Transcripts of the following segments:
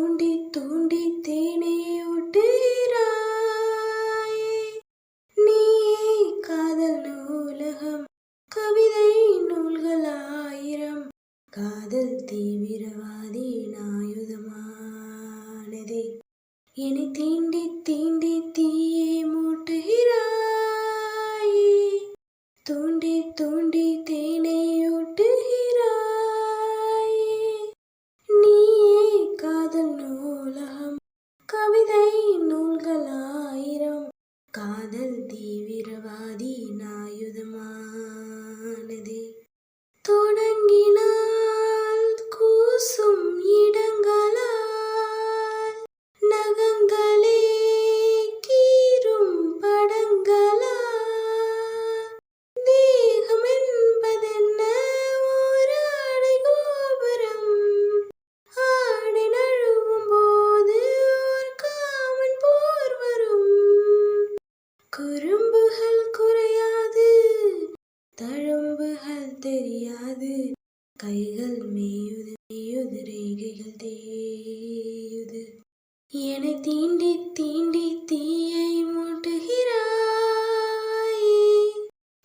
தோண்டி தோண்டி தேனே ஒட்டுகிறாயே. நீயே காதல் நூலகம் கவிதை நூல்கள் ஆயிரம் காதல் தீவிரவாதி நாயுதமானதே. என்னை தீண்டி தீண்டி தீயே மூட்டுகிறாயே. தோண்டி தோண்டி தேனை ஒட்டு நூல்களாயிரம் காதல் தீவிரவாதி நான் தெரியாது. கைகள் மேயுது மேயுது ரேகைகள் தேயுது. என்னை தீண்டி தீண்டி தீயை மூட்டுகிறாய்.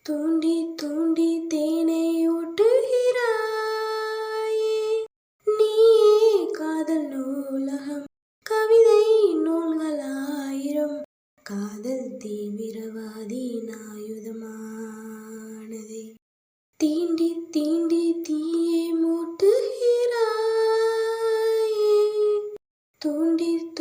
தூண்டி தூண்டி தேனை ஊட்டுகிறாயே நீயே காதல் நூலகம் கவிதை நூல்களாயிரம். காதல் தீவிரவாதி நாயுதமா தீண்டி தீண்டி தீயே மூட்டுகிறாய். தூண்டி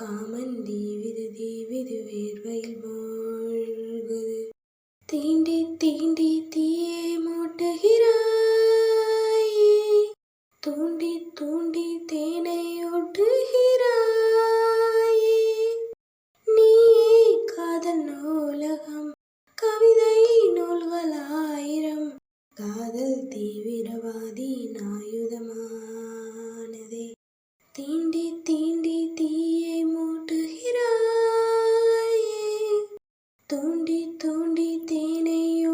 காமன் தீவிது தீவிது வேர்வையில் மூழ்குது தீண்டி தீண்டி தீயே மூட்டுகிறாய். தூண்டி தூண்டி தேனை ஊட்டுகிறாயே நீயே காதல் நூலகம் கவிதை நூல்கள் ஆயிரம் காதல் தீவிரவாதி நாயுதமா. தீண்டி தீண்டி தீயை மூட்டுகிறாயே. தூண்டி தூண்டி தேனை